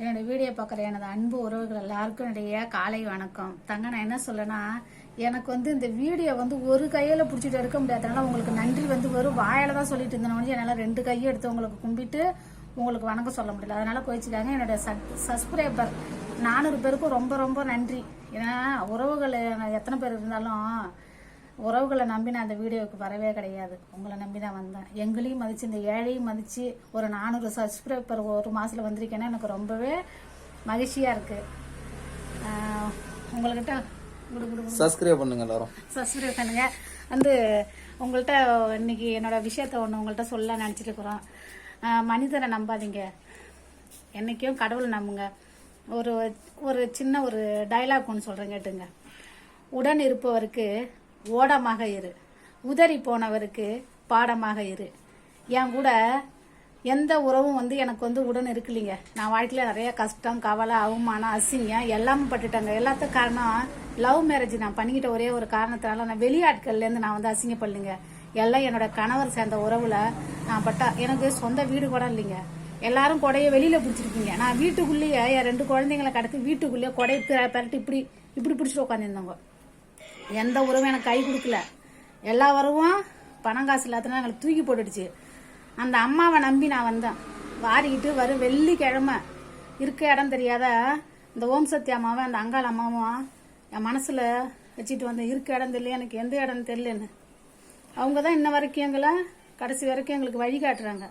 என்னோட வீடியோ பார்க்குற எனது அன்பு உறவுகள் எல்லாருக்கும் என்னுடைய காலை வணக்கம். தங்க நான் என்ன சொல்லனா எனக்கு வந்து இந்த வீடியோ வந்து ஒரு கையில பிடிச்சிட்டு எடுக்க முடியாதனால உங்களுக்கு நன்றி வந்து வெறும் வாயில தான் சொல்லிட்டு இருந்தேன். என்னால் ரெண்டு கையும் எடுத்து உங்களுக்கு கும்பிட்டு உங்களுக்கு வணக்கம் சொல்ல முடியல. அதனால கோச்சிக்காங்க என்னோட சப்ஸ்கிரைபர் நானூறு பேருக்கும் ரொம்ப ரொம்ப நன்றி. ஏன்னா உறவுகள் எத்தனை பேர் இருந்தாலும் உறவுகளை நம்பி நான் அந்த வீடியோவுக்கு வரவே கிடையாது. உங்களை நம்பி தான் வந்தேன். எங்களையும் மதிச்சு இந்த ஏழையும் மதிச்சு ஒரு நானூறு சப்ஸ்கிரைபர் ஒரு மாசத்துல வந்திருக்கேன்னா எனக்கு ரொம்பவே மகிழ்ச்சியா இருக்கு. ஆஹ் உங்கள்கிட்ட குடு குடு குடு. சப்ஸ்கிரைப் பண்ணுங்க எல்லாரும். சப்ஸ்கிரைப் பண்ணுங்க. வந்து உங்கள்கிட்ட இன்னைக்கு என்னோட விஷயத்த ஒன்று உங்கள்கிட்ட சொல்ல நினச்சிட்டு இருக்கிறோம். மனிதரை நம்பாதீங்க. என்னைக்கும் கடவுளை நம்புங்க. ஒரு ஒரு சின்ன ஒரு டைலாக் ஒன்று சொல்கிறேன் கேட்டுங்க. உடன் இருப்பவருக்கு ஓடமாக இரு. உதறி போனவருக்கு பாடமாக இரு. என் கூட எந்த உறவும் வந்து எனக்கு வந்து உடன் இருக்குல்லைங்க நான் வாழ்க்கையில் நிறைய கஷ்டம் கவலை அவமானம் அசிங்கம் எல்லாமே பட்டுட்டேங்க. எல்லாத்துக்கும் காரணம் லவ் மேரேஜ் நான் பண்ணிக்கிட்ட ஒரே ஒரு காரணத்தினால நான் வெளியாட்கள்லேருந்து நான் வந்து அசிங்கப்படலைங்க. எல்லாம் என்னோட கணவர் சேர்ந்த உறவில் நான் பட்டா எனக்கு சொந்த வீடு கூட இல்லைங்க. எல்லாரும் கொடையை வெளியில் பிடிச்சிருக்கீங்க. நான் வீட்டுக்குள்ளேயே என் ரெண்டு குழந்தைங்களை கடத்தி வீட்டுக்குள்ளேயே கொடையை பி- இப்படி இப்படி பிடிச்சிட்டு உட்காந்துருந்தவங்க எந்த உறவும் எனக்கு கை கொடுக்கல. எல்லா உறவும் பணம் காசு இல்லாதனால எங்களை தூக்கி போட்டுடுச்சு. அந்த அம்மாவை நம்பி நான் வந்தேன். வாரிக்கிட்டு வரும் வெள்ளிக்கிழமை இருக்க இடம் தெரியாத இந்த ஓம் சத்யா அம்மாவும் அந்த அங்காள் அம்மாவும் என் மனசில் வச்சுட்டு வந்தேன் இருக்க இடம் தெரியல எனக்கு எந்த இடம் தெரியலன்னு. அவங்க தான் இன்ன வரைக்கும் எங்களை கடைசி வரைக்கும் எங்களுக்கு வழி காட்டுறாங்க.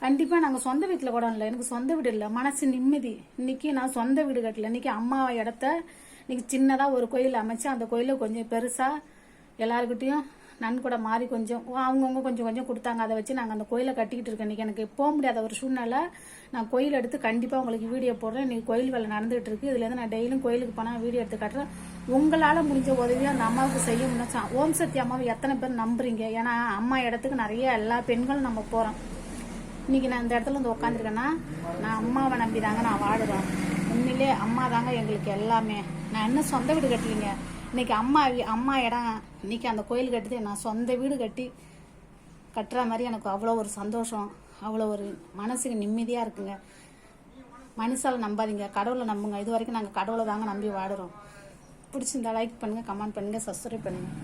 கண்டிப்பாக நாங்கள் சொந்த வீட்டில் கூட இல்லை. எனக்கு சொந்த வீடு இல்லை. மனசு நிம்மதி. இன்றைக்கி நான் சொந்த வீடு கட்டல. இன்னைக்கு அம்மா இடத்த இன்னைக்கு சின்னதாக ஒரு கோயில் அமைச்சு அந்த கோயிலை கொஞ்சம் பெருசாக எல்லாருக்கிட்டையும் நன்கொடை மாறி கொஞ்சம் அவங்கவுங்க கொஞ்சம் கொஞ்சம் கொடுத்தாங்க. அதை வச்சு நாங்கள் அந்த கோயிலை கட்டிக்கிட்டு இருக்கோம். இன்னைக்கு எனக்கு போக முடியாத ஒரு சூழ்நிலை. நான் கோயில் எடுத்து கண்டிப்பாக உங்களுக்கு வீடியோ போடுறேன். இன்றைக்கி கோயில் வேலை நடந்துகிட்டு இருக்குது இதுலேருந்து நான் டெய்லியும் கோயிலுக்கு போனால் வீடியோ எடுத்து காட்டுறேன். உங்களால் முடிஞ்ச உதவியும் அந்த அம்மாவுக்கு செய்ய முடிஞ்சா ஓம் சக்தி அம்மாவை எத்தனை பேர் நம்புறீங்க? ஏன்னா அம்மா இடத்துக்கு நிறைய எல்லா பெண்களும் நம்ம போகிறோம் இன்னைக்கு நான் இந்த இடத்துல வந்து உட்காந்துருக்கேன்னா நான் அம்மாவை நம்பி தாங்க நான் வாடுறேன் உண்மையிலே அம்மா தாங்க எங்களுக்கு எல்லாமே. நான் இன்னும் சொந்த வீடு கட்டலைங்க இன்னைக்கு அம்மா அம்மா இடம். இன்னைக்கு அந்த கோயில் கட்டுது நான் சொந்த வீடு கட்டி கட்டுற மாதிரி எனக்கு அவ்வளோ ஒரு சந்தோஷம். அவ்வளோ ஒரு மனசுக்கு நிம்மதியாக இருக்குங்க. மனுஷால் நம்பாதீங்க. கடவுளை நம்புங்க. இது வரைக்கும் நாங்கள் கடவுளை தாங்க நம்பி வாடுறோம். பிடிச்சிருந்தா லைக் பண்ணுங்கள் கமெண்ட் பண்ணுங்கள் சப்ஸ்கிரைப் பண்ணுங்கள்